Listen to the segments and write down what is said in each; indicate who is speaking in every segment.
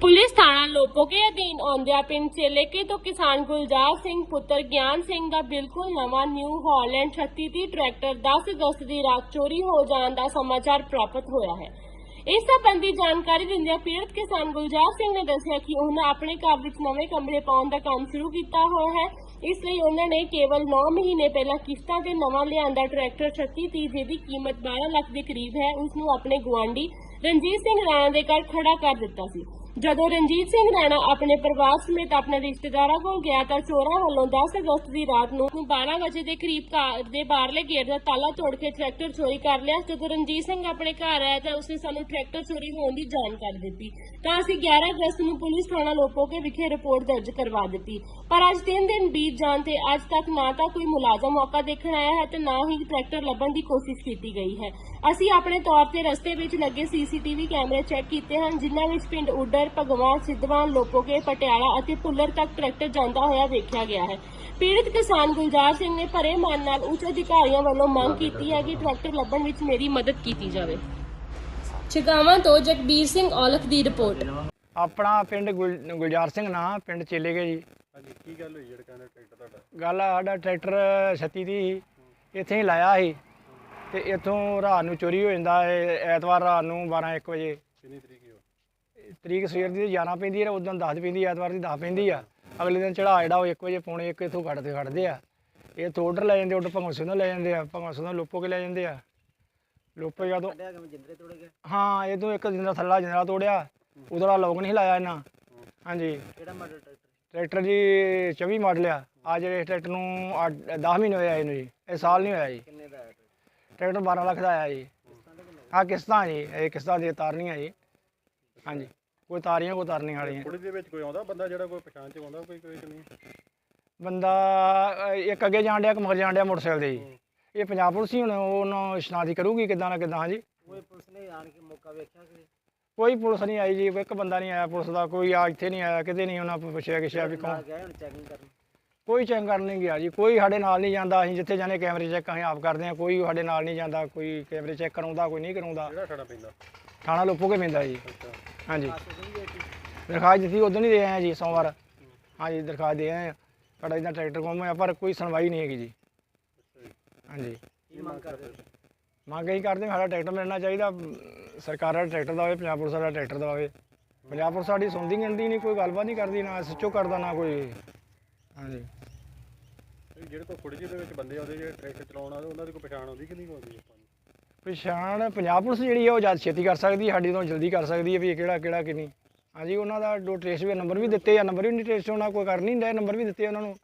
Speaker 1: Police ਥਾਣਾ ਲੋਪੋਕੇ ਅਧੀਨ ਆਉਂਦਿਆਂ ਪਿੰਡ ਚੇਲੇਕੇ ਤੋਂ ਕਿਸਾਨ ਗੁਲਜ਼ਾਰ ਸਿੰਘ ਪੁੱਤਰ ਗਿਆਨ ਸਿੰਘ ਦਾ ਬਿਲਕੁਲ ਨਵਾਂ ਨਿਊ ਹਾਲੈਂਡ 3630 ਟਰੈਕਟਰ 10 ਅਗਸਤ ਦੀ ਰਾਤ ਚੋਰੀ ਹੋ ਜਾਣ ਦਾ ਸਮਾਚਾਰ ਪ੍ਰਾਪਤ ਹੋਇਆ ਹੈ। ਇਸ ਸੰਬੰਧੀ ਜਾਣਕਾਰੀ ਦਿੰਦਿਆਂ ਪੀੜਤ ਕਿਸਾਨ ਗੁਲਜ਼ਾਰ ਸਿੰਘ ਨੇ ਦੱਸਿਆ ਕਿ ਉਹਨਾਂ ਆਪਣੇ ਘਰ ਵਿੱਚ ਨਵੇਂ ਕਮਰੇ ਪਾਉਣ ਦਾ ਕੰਮ ਸ਼ੁਰੂ ਕੀਤਾ ਹੋਇਆ ਹੈ। ਇਸ ਲਈ ਉਹਨਾਂ ਨੇ ਕੇਵਲ 9 ਮਹੀਨੇ ਪਹਿਲਾਂ ਕਿਸ਼ਤਾਂ ਤੇ ਨਵਾਂ ਲਿਆਂਦਾ ਟਰੈਕਟਰ 3630 ਜਿਹਦੀ ਕੀਮਤ 12 ਲੱਖ ਦੇ ਕਰੀਬ ਹੈ ਉਸ ਨੂੰ ਆਪਣੇ ਗੁਆਂਢੀ ਰਣਜੀਤ ਸਿੰਘ ਰਾਣਾ ਦੇ ਘਰ ਖੜਾ ਕਰ ਦਿੱਤਾ ਸੀ। ਜਦੋਂ ਰਣਜੀਤ ਸਿੰਘ ਰਾਣਾ ਆਪਣੇ ਪਰਿਵਾਰ ਸਮੇਤ ਆਪਣੇ ਰਿਸ਼ਤੇਦਾਰਾਂ ਕੋਲ ਗਿਆ ਤਾਂ ਚੋਰਾਂ ਵੱਲੋਂ 10 ਅਗਸਤ ਦੀ ਰਾਤ ਨੂੰ 12 ਵਜੇ ਦੇ ਕਰੀਬ ਘਰ ਦੇ ਬਾਹਰਲੇ ਗੇਟ ਦਾ ਤਾਲਾ ਤੋੜ ਕੇ ਟਰੈਕਟਰ ਚੋਰੀ ਕਰ ਲਿਆ। ਜਦੋਂ ਰਣਜੀਤ ਸਿੰਘ ਆਪਣੇ ਘਰ ਆਇਆ ਤਾਂ ਉਸਨੇ ਸਾਨੂੰ ਟਰੈਕਟਰ ਚੋਰੀ ਹੋਣ ਦੀ ਜਾਣਕਾਰੀ ਦਿੱਤੀ। ਤਾਂ ਅਸੀਂ 11 ਅਗਸਤ ਨੂੰ ਪੁਲਿਸ ਥਾਣਾ ਲੋਪੋਕੇ ਵਿਖੇ ਰਿਪੋਰਟ ਦਰਜ ਕਰਵਾ ਦਿੱਤੀ। ਪਰ ਅੱਜ 3 ਦਿਨ ਬੀਤ ਜਾਣ ਤੇ ਅੱਜ ਤੱਕ ਨਾ ਤਾਂ ਕੋਈ ਮੁਲਾਜ਼ਮ ਮੌਕਾ ਦੇਖਣ ਆਇਆ ਹੈ ਤੇ ਨਾ ਹੀ ਟਰੈਕਟਰ ਲੱਭਣ ਦੀ ਕੋਸ਼ਿਸ਼ ਕੀਤੀ ਗਈ ਹੈ। ਅਸੀਂ ਆਪਣੇ ਤੌਰ ਤੇ ਰਸਤੇ ਵਿੱਚ ਲੱਗੇ ਸੀਸੀਟੀਵੀ ਕੈਮਰੇ ਚੈੱਕ ਕੀਤੇ ਹਨ, ਜਿਨ੍ਹਾਂ ਵਿੱਚ ਪਿੰਡ ਉੱਡਰ ਭਗਵਾਨ ਸਿੱਧਵਾਨ ਲੋਪੋਕੇ ਪਟਿਆਲਾ ਅਤੇ ਪੁੱਲਰ ਤੱਕ ਟਰੈਕਟਰ ਜਾਂਦਾ ਹੋਇਆ ਵੇਖਿਆ ਗਿਆ ਹੈ। ਪੀੜਤ ਕਿਸਾਨ ਗੁਲਜ਼ਾਰ ਸਿੰਘ ਨੇ ਭਰੇ ਮਨ ਨਾਲ ਉੱਚ ਅਧਿਕਾਰੀਆਂ ਵੱਲੋਂ ਮੰਗ ਕੀਤੀ ਹੈ ਕਿ ਟਰੈਕਟਰ ਲੱਭਣ ਵਿੱਚ ਮੇਰੀ ਮਦਦ ਕੀਤੀ ਜਾਵੇ। ਚਗਾਵਾਂ ਤੋਂ ਜਗਬੀਰ ਸਿੰਘ ਔਲਖ ਦੀ ਰਿਪੋਰਟ।
Speaker 2: ਆਪਣਾ ਪਿੰਡ ਗੁਲ- ਗੁਲਜ਼ਾਰ ਸਿੰਘ ਨਾਂ ਪਿੰਡ ਚੇਲੇਗੇ ਜੀ।
Speaker 3: ਹਾਂਜੀ ਕੀ ਗੱਲ ਹੋਈ ਜਿਹੜਾ ਕਹਿੰਦਾ ਟਰੈਕਟਰ ਤੁਹਾਡਾ?
Speaker 2: ਗੱਲ ਆ ਸਾਡਾ ਟਰੈਕਟਰ 36 ਦੀ ਸੀ। ਇੱਥੇ ਹੀ ਲਾਇਆ ਸੀ। ਤੇ ਇੱਥੋਂ ਰਾਤ ਨੂੰ ਚੋਰੀ ਹੋ ਜਾਂਦਾ ਹੈ ਐਤਵਾਰ ਰਾਤ ਨੂੰ 12 1 ਵਜੇ।
Speaker 3: ਕਿੰਨੀ ਤਰੀਕ ਹੋ
Speaker 2: ਤਰੀਕ ਸਵੇਰ ਦੀ 11 ਪੈਂਦੀ ਹੈ ਉਦੋਂ 10 ਪੈਂਦੀ ਹੈ, ਐਤਵਾਰ ਦੀ 10 ਪੈਂਦੀ ਆ। ਅਗਲੇ ਦਿਨ ਚੜਾ ਜਿਹੜਾ ਉਹ 1 ਵਜੇ ਪੌਣੇ 1 ਇੱਥੋਂ ਕੱਢਦੇ ਕੱਢਦੇ ਆ। ਇਹ ਤੋਂ ਆਰਡਰ ਲੈ ਜਾਂਦੇ ਆਰਡਰ ਸਿੰਘ ਤੋਂ ਲੈ ਜਾਂਦੇ ਆ ਸਿੰਘ ਤੋਂ ਲੋਪੋ ਕੇ ਲੈ ਜਾਂਦੇ ਆ। ਲੋਪੋ ਜਦੋਂ ਹਾਂ ਇਹ ਤੋਂ ਇੱਕ ਜਿੰਦਾ ਥੱਲਾ ਜਿੰਦਾ ਤੋੜਿਆ ਉਧਰਲਾ ਲੋਕ ਨਹੀਂ ਲਾਇਆ ਇਹਨਾਂ ਹਾਂਜੀ।
Speaker 4: ਕਿਹੜਾ ਮਾਡਲ ਟਰੈਕਟਰ
Speaker 2: ਟਰੈਕਟਰ ਜੀ 24 ਮਾਡਲ ਆ। ਆ ਜਿਹੜੇ ਟਰੈਕਟਰ ਨੂੰ 10 ਮਹੀਨੇ ਹੋਏ ਆ ਇਹਨੂੰ ਜੀ। ਇਹ ਸਾਲ ਨਹੀਂ ਹੋਇਆ ਜੀ।
Speaker 4: ਕਿੰਨੇ ਦਾ ਹੈ
Speaker 2: ਟਰੈਕਟਰ? 12 ਲੱਖ ਦਾ ਆਇਆ ਜੀ। ਆ ਕਿਸ਼ਤਾਂ ਜੀ ਇਹ ਕਿਸ਼ਤਾਂ ਦੀ ਤਾਰਨੀਆਂ ਜੀ। ਹਾਂਜੀ। ਕੋਈ ਤਾਰੀਆਂ ਕੋਈ ਤਾਰਨੀਆਂ ਵਾਲੀਆਂ।
Speaker 3: ਪੁਲਿਸ ਦੇ ਵਿੱਚ ਕੋਈ ਆਉਂਦਾ ਬੰਦਾ ਜਿਹੜਾ ਕੋਈ ਪਛਾਣ ਚ ਆਉਂਦਾ ਕੋਈ ਕੋਈ ਨਹੀਂ?
Speaker 2: ਬੰਦਾ ਅਹ, ਇੱਕ ਅੱਗੇ ਜਾਣ ਡਿਆ ਇੱਕ ਮਗਰ ਜਾਣ ਡਿਆ ਮੋਟਰਸਾਈਕਲ ਦੇ ਜੀ। ਇਹ ਪੰਜਾਬ ਪੁਲਿਸ ਹੀ ਹੁਣ ਉਹਨੂੰ ਇਸ਼ਨਾਦੀ ਕਰੂਗੀ ਕਿਦਾਂ ਨਾ ਕਿਦਾਂ ਹਾਂਜੀ।
Speaker 4: ਕੋਈ ਪੁਲਿਸ ਨੇ ਆਣ ਕੇ ਮੌਕਾ ਵੇਖਿਆ ਕਿ?
Speaker 2: ਕੋਈ ਪੁਲਿਸ ਨਹੀਂ ਆਈ ਜੀ ਇੱਕ ਬੰਦਾ ਨਹੀਂ ਆਇਆ ਪੁਲਿਸ ਦਾ ਕੋਈ ਆ ਇੱਥੇ ਨਹੀਂ ਆਇਆ ਕਿਤੇ ਨਹੀਂ ਉਹਨਾਂ ਪੁੱਛਿਆ ਕਿਸ਼ਿਆ ਵੀ ਕੌਣ।
Speaker 4: ਗਏ ਹੁਣ ਚੈਕਿੰਗ ਕਰਨ।
Speaker 2: ਕੋਈ ਚੈੱਕ ਕਰਨ ਨਹੀਂ ਗਿਆ ਜੀ ਕੋਈ ਸਾਡੇ ਨਾਲ ਨਹੀਂ ਜਾਂਦਾ ਅਸੀਂ ਜਿੱਥੇ ਜਾਣੇ ਕੈਮਰੇ ਚੈੱਕ ਅਸੀਂ ਆਪ ਕਰਦੇ ਹਾਂ ਕੋਈ ਸਾਡੇ ਨਾਲ ਨਹੀਂ ਜਾਂਦਾ ਕੋਈ ਕੈਮਰੇ ਚੈੱਕ ਕਰਾਉਂਦਾ ਕੋਈ ਨਹੀਂ ਕਰਾਉਂਦਾ।
Speaker 3: ਪੈਂਦਾ
Speaker 2: ਥਾਣਾ ਲੋਪੋ ਕੇ ਪੈਂਦਾ ਜੀ। ਹਾਂਜੀ। ਦਰਖਾਸਤ ਦਿੱਤੀ ਉਦੋਂ ਨਹੀਂ ਦੇ ਆਏ ਜੀ ਸੋਮਵਾਰ। ਹਾਂਜੀ ਦਰਖਾਸਤ ਦੇ ਆਏ। ਸਾਡਾ ਇਦਾਂ ਟਰੈਕਟਰ ਗੁੰਮ ਹੋਇਆ ਪਰ ਕੋਈ ਸੁਣਵਾਈ ਨਹੀਂ ਹੈਗੀ ਜੀ। ਹਾਂਜੀ।
Speaker 4: ਕੀ ਮੰਗ ਕਰਦੇ?
Speaker 2: ਮੰਗ ਇਹੀ ਕਰਦੇ ਸਾਡਾ ਟਰੈਕਟਰ ਮਿਲਣਾ ਚਾਹੀਦਾ ਸਰਕਾਰ ਦਾ ਟਰੈਕਟਰ ਦਾ ਹੋਵੇ ਪੰਜਾਬ ਪੁਲਿਸ ਦਾ ਟਰੈਕਟਰ ਦਾ ਹੋਵੇ ਪੰਜਾਬ ਪੁਲਿਸ ਸਾਡੀ ਸੁਣਦੀ ਗਿਣਦੀ ਨਹੀਂ ਕੋਈ ਗੱਲਬਾਤ ਨਹੀਂ ਕਰਦੀ ਨਾ ਸੱਚੋ ਕਰਦਾ ਨਾ ਕੋਈ। ਹਾਂਜੀ।
Speaker 3: ਜਿਹੜੇ ਕੋਈ ਫੁਟੇਜ ਦੇ ਵਿੱਚ ਬੰਦੇ ਆਉਂਦੇ ਜਿਹੜੇ ਟਰੈਕਟਰ ਚਲਾਉਣ ਆਉਂਦੇ ਉਹਨਾਂ ਦੀ ਕੋਈ ਪਛਾਣ ਆਉਂਦੀ ਕਿ ਨਹੀਂ ਆਉਂਦੀ ਆਪਾਂ
Speaker 2: ਪਛਾਣ ਪੰਜਾਬ ਪੁਲਿਸ ਜਿਹੜੀ ਹੈ ਉਹ ਜ਼ਿਆਦਾ ਛੇਤੀ ਕਰ ਸਕਦੀ ਹੈ ਸਾਡੀ ਤੋਂ ਜਲਦੀ ਕਰ ਸਕਦੀ ਹੈ ਵੀ ਇਹ ਕਿਹੜਾ ਕਿਹੜਾ ਕਿ ਨਹੀਂ। ਹਾਂਜੀ ਉਹਨਾਂ ਦਾ ਦੋ ਟ੍ਰੇਸ ਵੀ ਨੰਬਰ ਵੀ ਦਿੱਤੇ ਆ ਨੰਬਰ ਵੀ ਨਹੀਂ ਟ੍ਰੇਸ ਹੋਣਾ ਕੋਈ ਕਰ ਨਹੀਂ ਰਿਹਾ ਨੰਬਰ ਵੀ ਦਿੱਤੇ ਉਹਨਾਂ ਨੂੰ।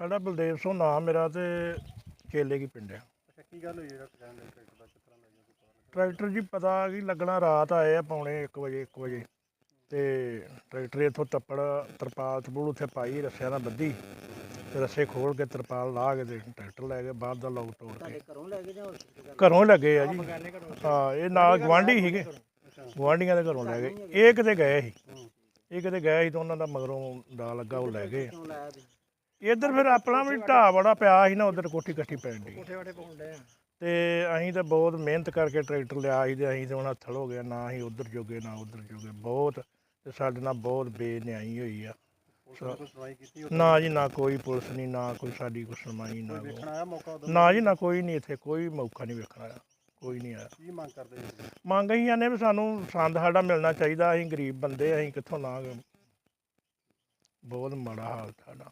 Speaker 5: ਸਾਡਾ ਬਲਦੇਵ ਸਿੰਘ ਨਾਮ ਮੇਰਾ ਤੇ ਚੇਲੇ ਕੀ ਪਿੰਡ ਆ।
Speaker 3: ਅੱਛਾ ਕੀ ਗੱਲ ਹੋਈ ਜਿਹੜਾ ਪਛਾਣ ਦੇ ਟਰੈਕਟਰ ਦਾ ਤਰ੍ਹਾਂ ਲੱਗਿਆ
Speaker 5: ਟਰੈਕਟਰ ਜੀ ਪਤਾ ਕੀ ਲੱਗਣਾ ਰਾਤ ਆਏ ਆ ਪੌਣੇ 1 ਵਜੇ 1 ਵਜੇ। ਤੇ ਟਰੈਕਟਰ ਇੱਥੋਂ ਤੱਪੜ ਤਰਪਾਲ ਤਪੂਲ ਉੱਥੇ ਪਾਈ ਰੱਸਿਆਂ ਨਾਲ ਬੱਧੀ। ਰੱਸੇ ਖੋਲ ਕੇ ਤਰਪਾਲ ਲਾ ਕੇ ਤੇ ਟਰੈਕਟਰ ਲੈ ਗਏ ਬਾਹਰ ਦਾ ਲੋਕ ਤੋੜ ਕੇ।
Speaker 4: ਘਰੋਂ ਲੈ ਜਾਂ
Speaker 5: ਘਰੋਂ ਲੱਗੇ ਆ ਜੀ। ਹਾਂ ਇਹ ਨਾਲ ਗਵਾਂਢੀ ਸੀਗੇ। ਗਵਾਂਢੀਆਂ ਦੇ ਘਰੋਂ ਲੈ ਗਏ। ਇਹ ਕਿਤੇ ਗਏ ਸੀ। ਇਹ ਕਿਤੇ ਗਏ ਸੀ ਤਾਂ ਉਹਨਾਂ ਦਾ ਮਗਰੋਂ ਦਾ ਲੱਗਾ ਉਹ ਲੈ ਗਏ। ਇੱਧਰ ਫਿਰ ਆਪਣਾ ਵੀ ਢਾਹ ਬੜਾ ਪਿਆ ਸੀ ਨਾ ਉਧਰ ਕੋਠੀ ਇਕੱਠੀ ਪੈਣ ਦੀ
Speaker 2: ਕੋਠੇ ਆ।
Speaker 5: ਤੇ ਅਸੀਂ ਤਾਂ ਬਹੁਤ ਮਿਹਨਤ ਕਰਕੇ ਟਰੈਕਟਰ ਲਿਆ ਸੀ ਤੇ ਅਸੀਂ ਤੇ ਹੁਣ ਹੱਥਲ ਹੋ ਗਿਆ ਨਾ ਅਸੀਂ ਉਧਰ ਜੋਗੇ ਨਾ ਉਧਰ ਜੋਗੇ। ਬਹੁਤ ਤੇ ਸਾਡੇ ਨਾਲ ਬਹੁਤ ਬੇਨਿਆਈ ਹੋਈ ਆ।
Speaker 3: ਨੇ
Speaker 5: ਜੀ ਨਾ ਕੋਈ ਪੁਲਿਸ ਨਹੀਂ ਨਾ ਕੋਈ ਸਾਡੀ ਕੋਈ ਸੁਣਵਾਈ ਨਾ
Speaker 3: ਵੇਖਣ ਆਇਆ ਮੌਕਾ ਉਦੋਂ?
Speaker 5: ਨਾ ਜੀ ਨਾ ਕੋਈ ਨਹੀਂ ਇੱਥੇ ਕੋਈ ਮੌਕਾ ਨਹੀਂ ਵੇਖਣ ਆਇਆ ਕੋਈ ਨਹੀਂ ਆਇਆ।
Speaker 3: ਕੀ ਮੰਗ ਕਰਦੇ ਜੀ
Speaker 5: ਮੰਗ ਅਸੀਂ ਆਨੇ ਵੀ ਸਾਨੂੰ ਸੰਦ ਸਾਡਾ ਮਿਲਣਾ ਚਾਹੀਦਾ ਅਸੀਂ ਗਰੀਬ ਬੰਦੇ ਅਸੀਂ ਕਿੱਥੋਂ ਲਾਂਗੇ? ਬਹੁਤ ਮਾੜਾ ਹਾਲ ਸਾਡਾ।